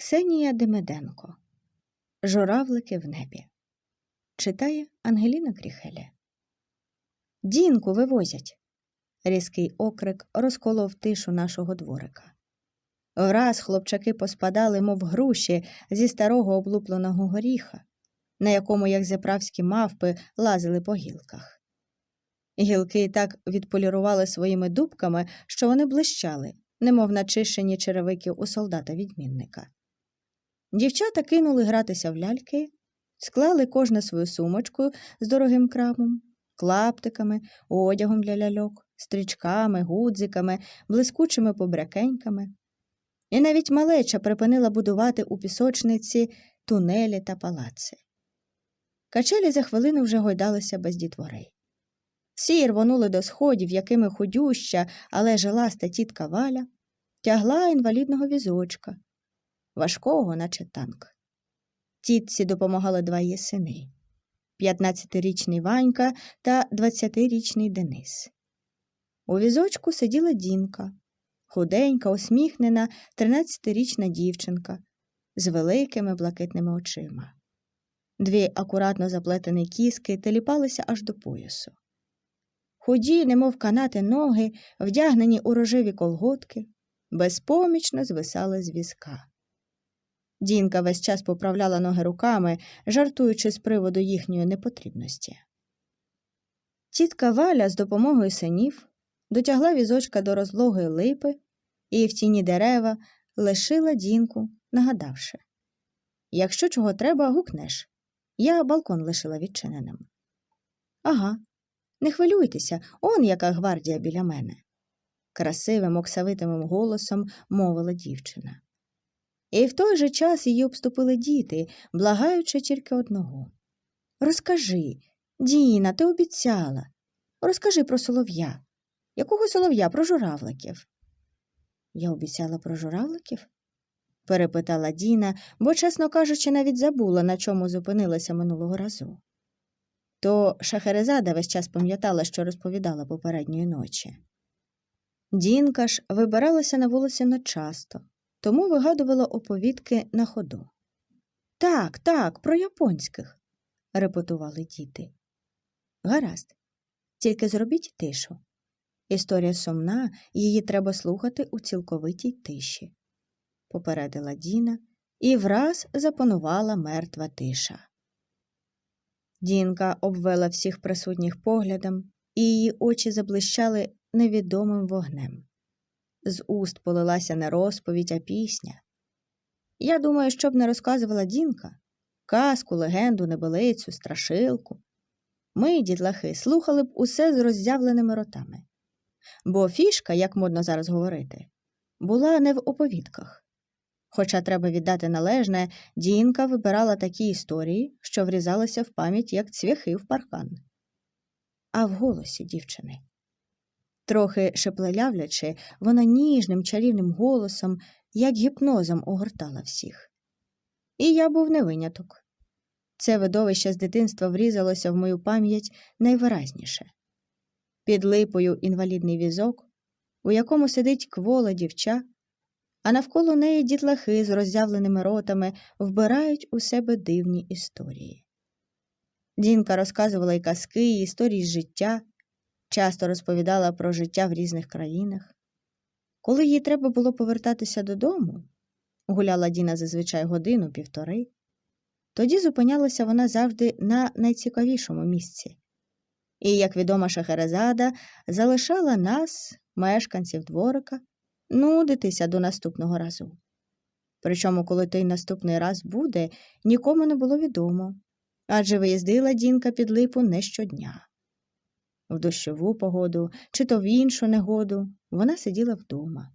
Ксенія Демиденко Журавлики в небі. Читає Ангеліна Кріхеля. Дінку вивозять. Різкий окрик розколов тишу нашого дворика. Враз хлопчаки поспадали, мов груші, зі старого облупленого горіха, на якому, як заправські мавпи, лазили по гілках. Гілки так відполірували своїми дубками, що вони блищали, немов начищені черевики у солдата відмінника. Дівчата кинули гратися в ляльки, склали кожне свою сумочку з дорогим крамом, клаптиками, одягом для ляльок, стрічками, гудзиками, блискучими побрякеньками. І навіть малеча припинила будувати у пісочниці тунелі та палаци. Качелі за хвилину вже гойдалися без дітворей. Всі рвонули до сходів, якими худюща, але жиласта тітка Валя тягла інвалідного візочка, важкого, наче танк. Тітці допомагали два її сини – 15-річний Ванька та 20-річний Денис. У візочку сиділа Дінка, худенька, усміхнена 13-річна дівчинка з великими блакитними очима. Дві акуратно заплетені кіски теліпалися аж до поясу. Худі, немов канати ноги, вдягнені у рожеві колготки, безпомічно звисали з візка. Дінка весь час поправляла ноги руками, жартуючи з приводу їхньої непотрібності. Тітка Валя з допомогою синів дотягла візочка до розлогої липи і в тіні дерева лишила Дінку, нагадавши Якщо чого треба, гукнеш. Я балкон лишила відчиненим. Ага, не хвилюйтеся, он яка гвардія біля мене. Красивим, оксавитим голосом мовила дівчина. І в той же час її обступили діти, благаючи тільки одного. Розкажи, Діна, ти обіцяла. Розкажи про солов'я. Якого солов'я про журавликів? Я обіцяла про журавликів? перепитала Діна, бо, чесно кажучи, навіть забула, на чому зупинилася минулого разу. То Шахерезада весь час пам'ятала, що розповідала попередньої ночі. Дінка ж вибиралася на вулиці надчасто, тому вигадувала оповідки на ходу. Так, так, про японських, репетували діти. Гаразд, тільки зробіть тишу. Історія сумна, її треба слухати у цілковитій тиші, попередила Діна, і враз запанувала мертва тиша. Дінка обвела всіх присутніх поглядом, і її очі заблищали невідомим вогнем. З уст полилася не розповідь, а пісня. Я думаю, що б не розказувала Дінка казку, легенду, небелицю, страшилку. Ми, дітлахи, слухали б усе з роззявленими ротами. Бо фішка, як модно зараз говорити, була не в оповідках. Хоча треба віддати належне, Дінка вибирала такі історії, що врізалися в пам'ять, як цвяхи в паркан. А в голосі дівчини. Трохи шеплелявлячи, вона ніжним чарівним голосом, як гіпнозом огортала всіх. І я був не виняток. Це видовище з дитинства врізалося в мою пам'ять найвиразніше. Під липою інвалідний візок, у якому сидить квола дівча, а навколо неї дітлахи з роззявленими ротами вбирають у себе дивні історії. Дінка розказувала й казки, і історії з життя, часто розповідала про життя в різних країнах. Коли їй треба було повертатися додому, гуляла Діна зазвичай годину півтори, тоді зупинялася вона завжди на найцікавішому місці. І, як відома Шахерезада, залишала нас, мешканців дворика, нудитися до наступного разу. Причому, коли той наступний раз буде, нікому не було відомо, адже виїздила Дінка під липу не щодня. В дощову погоду чи то в іншу негоду вона сиділа вдома.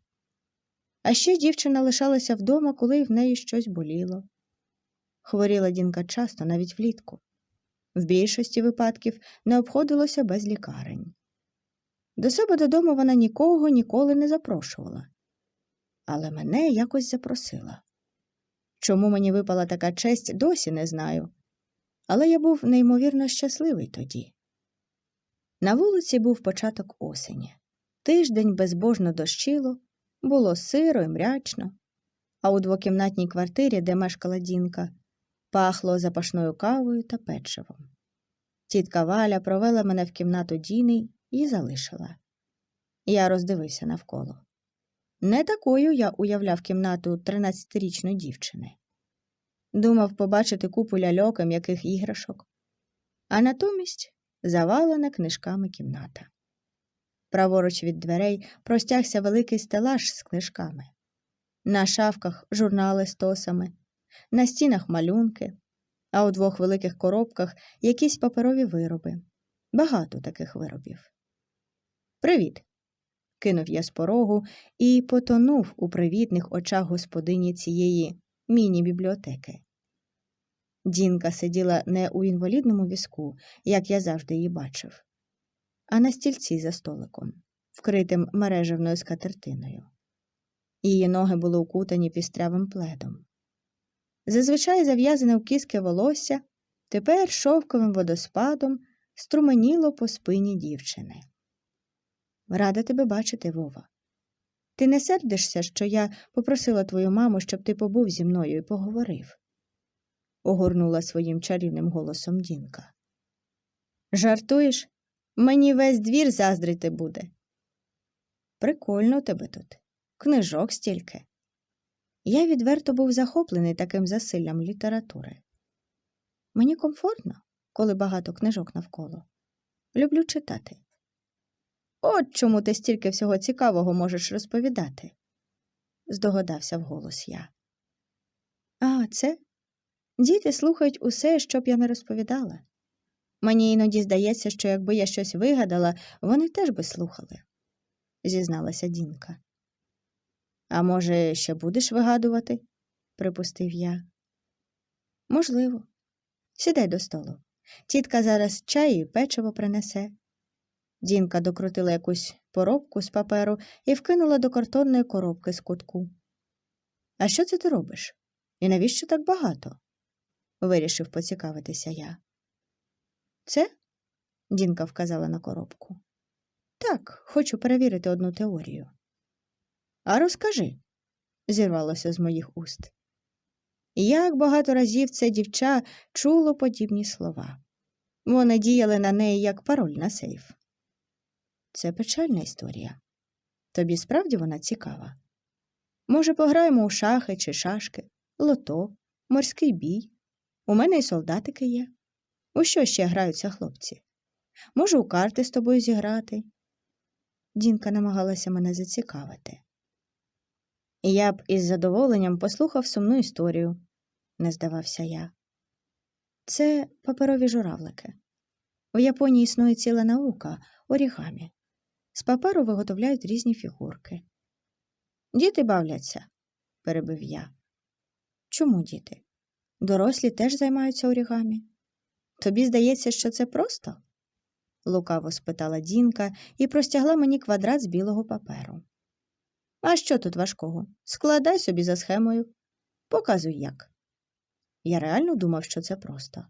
А ще дівчина лишалася вдома, коли в неї щось боліло. Хворіла Дінка часто, навіть влітку. В більшості випадків не обходилося без лікарень. До себе додому вона нікого ніколи не запрошувала. Але мене якось запросила. Чому мені випала така честь, досі не знаю. Але я був неймовірно щасливий тоді. На вулиці був початок осені. Тиждень безбожно дощило, було сиро і мрячно. а у двокімнатній квартирі, де мешкала Дінка, пахло запашною кавою та печивом. Тітка Валя провела мене в кімнату Діни і залишила. Я роздивився навколо. Не такою я уявляв кімнату 13-річної дівчини. Думав побачити купу ляльок і м'яких іграшок, а натомість завалена книжками кімната. Праворуч від дверей простягся великий стелаж з книжками. На шафках журнали з тосами, на стінах малюнки, а у двох великих коробках якісь паперові вироби. Багато таких виробів. Привіт. кинув я з порогу і потонув у привітних очах господині цієї міні-бібліотеки. Дінка сиділа не у інвалідному візку, як я завжди її бачив, а на стільці за столиком, вкритим мережевною скатертиною. Її ноги були укутані пістрявим пледом. Зазвичай зав'язане в кіски волосся, тепер шовковим водоспадом струменіло по спині дівчини. Рада тебе бачити, Вова. Ти не сердишся, що я попросила твою маму, щоб ти побув зі мною і поговорив, огорнула своїм чарівним голосом Дінка. Жартуєш? Мені весь двір заздрити буде. Прикольно тебе тут. Книжок стільки. Я відверто був захоплений таким засиллям літератури. Мені комфортно, коли багато книжок навколо. Люблю читати. От чому ти стільки всього цікавого можеш розповідати, здогадався вголос я. А, це? Діти слухають усе, що б я не розповідала. Мені іноді здається, що якби я щось вигадала, вони теж би слухали, зізналася Дінка. А може, ще будеш вигадувати? припустив я. Можливо. Сідай до столу. Тітка зараз чай і печиво принесе. Дінка докрутила якусь поробку з паперу і вкинула до картонної коробки з кутку. А що це ти робиш? І навіщо так багато? Вирішив поцікавитися я. Це? Дінка вказала на коробку. Так, хочу перевірити одну теорію. А розкажи, зірвалося з моїх уст. Як багато разів це дівча чуло подібні слова. Вони діяли на неї як пароль на сейф. Це печальна історія. Тобі справді вона цікава. Може, пограємо у шахи чи шашки, лото, морський бій. У мене й солдатики є. У що ще граються хлопці? Можу у карти з тобою зіграти. Дінка намагалася мене зацікавити. Я б із задоволенням послухав сумну історію, не здавався я. Це паперові журавлики. У Японії існує ціла наука орігамі. З паперу виготовляють різні фігурки. Діти бавляться, перебив я. Чому діти? Дорослі теж займаються орігамі. Тобі здається, що це просто? лукаво спитала Дінка і простягла мені квадрат з білого паперу. А що тут важкого? Складай собі за схемою. Показуй як. Я реально думав, що це просто.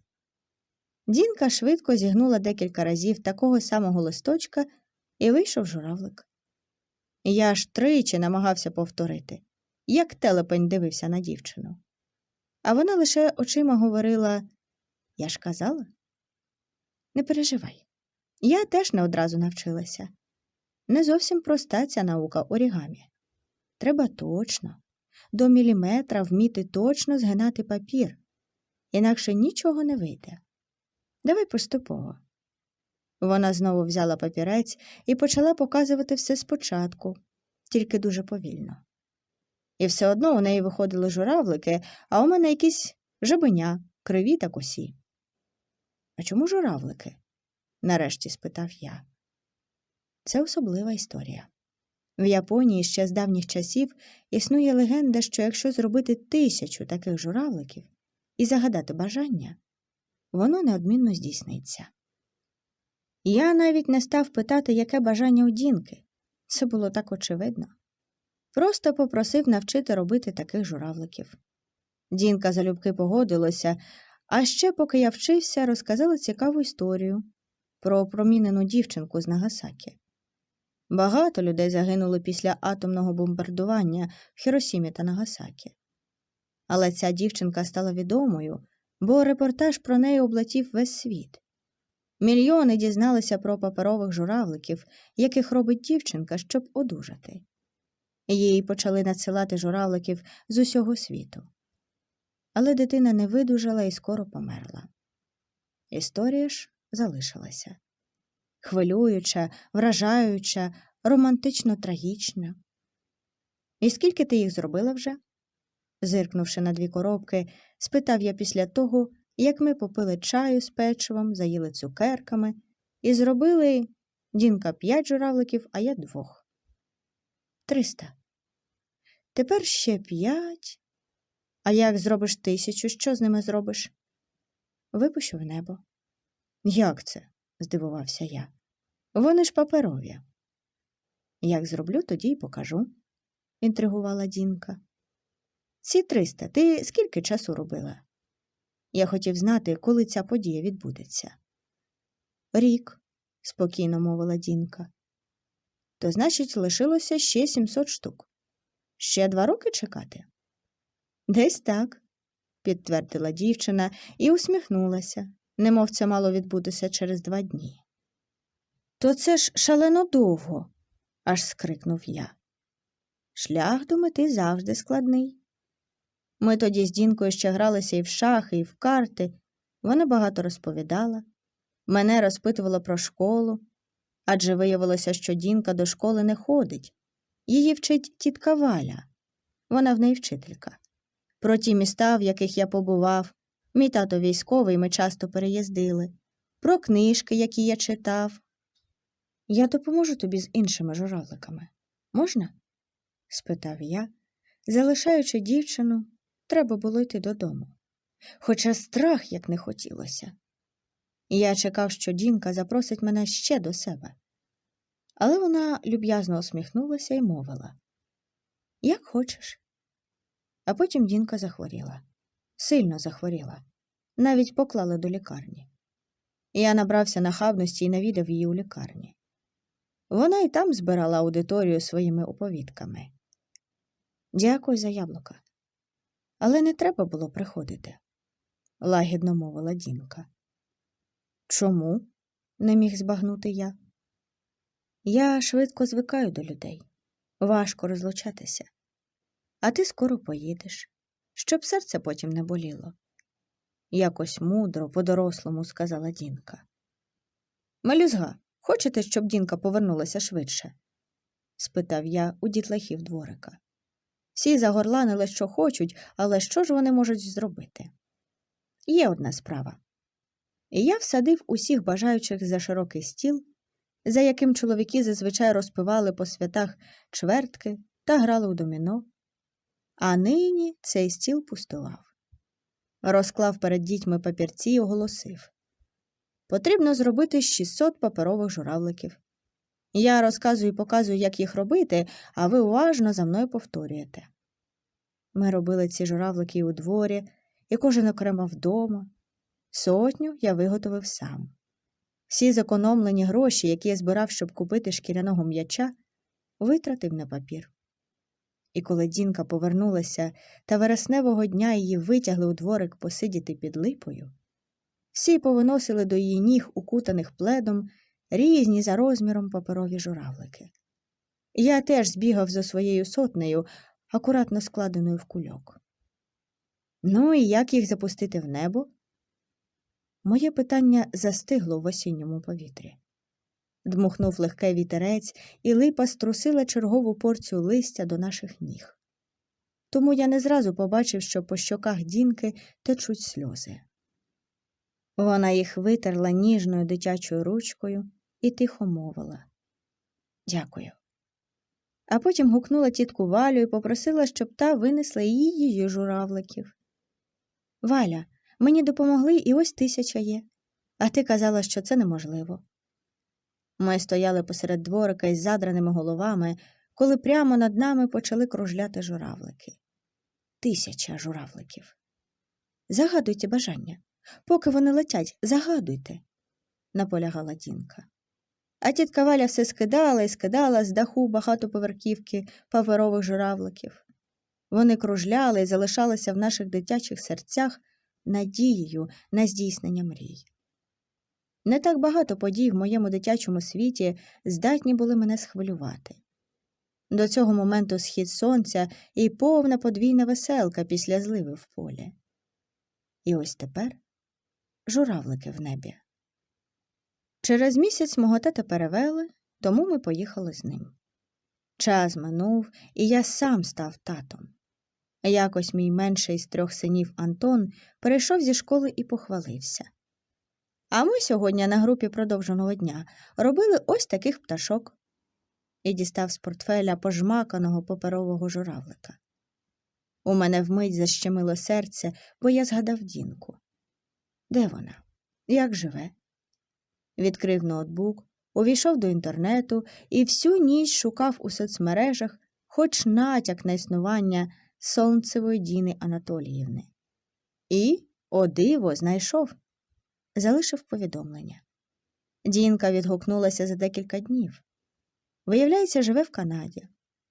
Дінка швидко зігнула декілька разів такого самого листочка і вийшов журавлик. Я аж тричі намагався повторити, як телепень дивився на дівчину. А вона лише очима говорила Я ж казала. Не переживай. Я теж не одразу навчилася. Не зовсім проста ця наука орігамі. Треба точно, до міліметра вміти точно згинати папір, інакше нічого не вийде. Давай поступово. Вона знову взяла папірець і почала показувати все спочатку, тільки дуже повільно. І все одно у неї виходили журавлики, а у мене якісь жабеня, криві та косі. А чому журавлики? нарешті спитав я. Це особлива історія. В Японії ще з давніх часів існує легенда, що якщо зробити тисячу таких журавликів і загадати бажання, воно неодмінно здійсниться. Я навіть не став питати, яке бажання у Дінки. Це було так очевидно. Просто попросив навчити робити таких журавликів. Дінка залюбки погодилася, а ще, поки я вчився, розказала цікаву історію про промінену дівчинку з Нагасакі. Багато людей загинули після атомного бомбардування в Хіросімі та Нагасакі. Але ця дівчинка стала відомою, бо репортаж про неї облетів весь світ. Мільйони дізналися про паперових журавликів, яких робить дівчинка, щоб одужати. Їй почали надсилати журавликів з усього світу. Але дитина не видужала і скоро померла. Історія ж залишилася хвилююча, вражаюча, романтично трагічна. І скільки ти їх зробила вже? зиркнувши на дві коробки, спитав я після того, як ми попили чаю з печивом, заїли цукерками і зробили Дінка п'ять журавликів, а я двох. Триста. Тепер ще п'ять. А як зробиш тисячу, що з ними зробиш? Випущу в небо. Як це? здивувався я. Вони ж паперові. Як зроблю, тоді й покажу, інтригувала Дінка. Ці триста ти скільки часу робила? Я хотів знати, коли ця подія відбудеться. Рік, спокійно мовила Дінка. То, значить, лишилося ще сімсот штук. Ще два роки чекати? Десь так, підтвердила дівчина і усміхнулася, немов це мало відбутися через два дні. То це ж шалено довго, аж скрикнув я. Шлях до мети завжди складний. Ми тоді з Дінкою ще гралися і в шахи, і в карти. Вона багато розповідала. Мене розпитувала про школу, адже виявилося, що Дінка до школи не ходить. Її вчить тітка Валя. Вона в неї вчителька. Про ті міста, в яких я побував, мій тато військовий, ми часто переїздили, про книжки, які я читав. Я допоможу тобі з іншими журавликами. Можна? спитав я, залишаючи дівчину, треба було йти додому. Хоча страх як не хотілося. Я чекав, що Дінка запросить мене ще до себе. Але вона люб'язно усміхнулася і мовила Як хочеш. А потім Дінка захворіла. Сильно захворіла. Навіть поклали до лікарні. Я набрався нахабності і навідав її у лікарні. Вона і там збирала аудиторію своїми оповідками. Дякую за яблука. Але не треба було приходити, лагідно мовила Дінка. Чому? не міг збагнути я. Я швидко звикаю до людей. Важко розлучатися. А ти скоро поїдеш, щоб серце потім не боліло. Якось мудро, по-дорослому сказала Дінка. Мелюзга, хочете, щоб Дінка повернулася швидше? спитав я у дітлахів дворика. Всі загорланили, що хочуть, але що ж вони можуть зробити? Є одна справа. І я всадив усіх бажаючих за широкий стіл, за яким чоловіки зазвичай розпивали по святах чвертки та грали у доміно, а нині цей стіл пустував. Розклав перед дітьми папірці і оголосив Потрібно зробити 600 паперових журавликів. Я розказую і показую, як їх робити, а ви уважно за мною повторюєте. Ми робили ці журавлики і у дворі, і кожен окремо вдома. Сотню я виготовив сам. Всі зекономлені гроші, які я збирав, щоб купити шкіряного м'яча, витратив на папір. І коли Дінка повернулася та вересневого дня її витягли у дворик посидіти під липою, всі повиносили до її ніг, укутаних пледом, різні за розміром паперові журавлики. Я теж збігав за своєю сотнею, акуратно складеною в кульок. Ну і як їх запустити в небо? Моє питання застигло в осінньому повітрі. Дмухнув легкий вітерець, і липа струсила чергову порцію листя до наших ніг. Тому я не зразу побачив, що по щоках дінки течуть сльози. Вона їх витерла ніжною дитячою ручкою і тихо мовила Дякую. А потім гукнула тітку Валю і попросила, щоб та винесла її журавликів. Валя, мені допомогли і ось тисяча є, а ти казала, що це неможливо. Ми стояли посеред дворика із задраними головами, коли прямо над нами почали кружляти журавлики. Тисяча журавликів. Загадуйте бажання. Поки вони летять, загадуйте, наполягала Дінка. А тітка Валя все скидала і скидала з даху багатоповерхівки паперових журавликів. Вони кружляли і залишалися в наших дитячих серцях надією на здійснення мрій. Не так багато подій в моєму дитячому світі здатні були мене схвилювати. До цього моменту схід сонця і повна подвійна веселка після зливи в полі. І ось тепер журавлики в небі. Через місяць мого тата перевели, тому ми поїхали з ним. Час минув, і я сам став татом. Якось мій менший з трьох синів Антон перейшов зі школи і похвалився. А ми сьогодні на групі продовженого дня робили ось таких пташок і дістав з портфеля пожмаканого паперового журавлика. У мене вмить защемило серце, бо я згадав Дінку. Де вона? Як живе? Відкрив ноутбук, увійшов до інтернету і всю ніч шукав у соцмережах хоч натяк на існування сонцевої Діни Анатоліївни. І, о диво, знайшов. Залишив повідомлення. Дінка відгукнулася за декілька днів. Виявляється, живе в Канаді,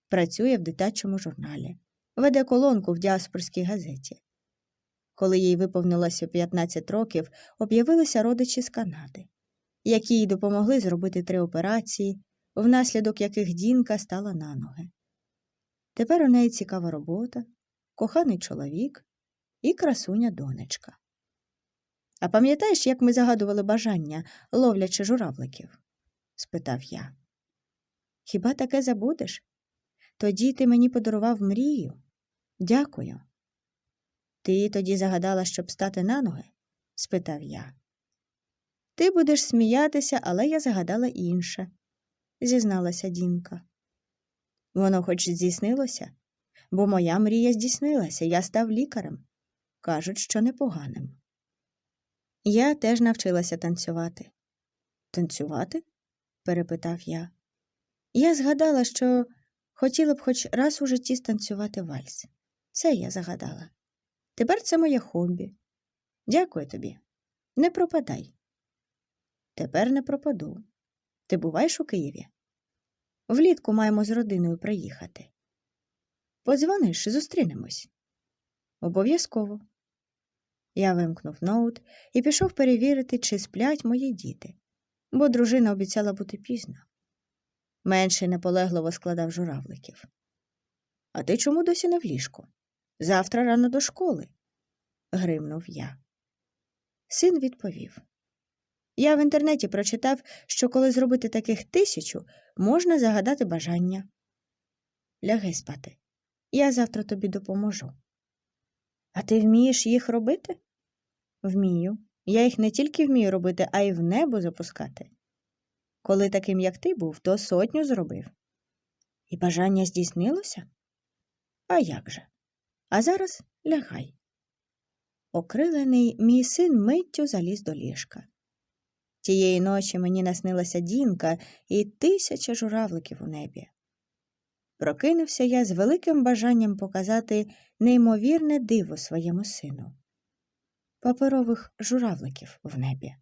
працює в дитячому журналі, веде колонку в діаспорській газеті. Коли їй виповнилося 15 років, об'явилися родичі з Канади, які їй допомогли зробити три операції, внаслідок яких Дінка стала на ноги. Тепер у неї цікава робота, коханий чоловік і красуня донечка. А пам'ятаєш, як ми загадували бажання, ловлячи журавликів? спитав я. Хіба таке забудеш? Тоді ти мені подарував мрію. Дякую. Ти тоді загадала, щоб стати на ноги? спитав я. Ти будеш сміятися, але я загадала інше, зізналася Дінка. Воно хоч здійснилося, бо моя мрія здійснилася, я став лікарем. Кажуть, що непоганим. Я теж навчилася танцювати. Танцювати? перепитав я. Я згадала, що хотіла б хоч раз у житті станцювати вальс. Це я загадала. Тепер це моє хобі. Дякую тобі. Не пропадай. Тепер не пропаду. Ти буваєш у Києві? Влітку маємо з родиною приїхати. Подзвониш, зустрінемось. Обов'язково. Я вимкнув ноут і пішов перевірити, чи сплять мої діти, бо дружина обіцяла бути пізно. Менший наполегливо складав журавликів. А ти чому досі не в ліжку? Завтра рано до школи, гримнув я. Син відповів. Я в інтернеті прочитав, що коли зробити таких тисячу, можна загадати бажання. Лягай спати. Я завтра тобі допоможу. А ти вмієш їх робити? Вмію. Я їх не тільки вмію робити, а й в небо запускати. Коли таким, як ти був, то сотню зробив. І бажання здійснилося? А як же? А зараз лягай. Окрилений мій син миттю заліз до ліжка. Тієї ночі мені наснилася дінка і тисяча журавликів у небі. Прокинувся я з великим бажанням показати неймовірне диво своєму сину паперових журавликів в небі.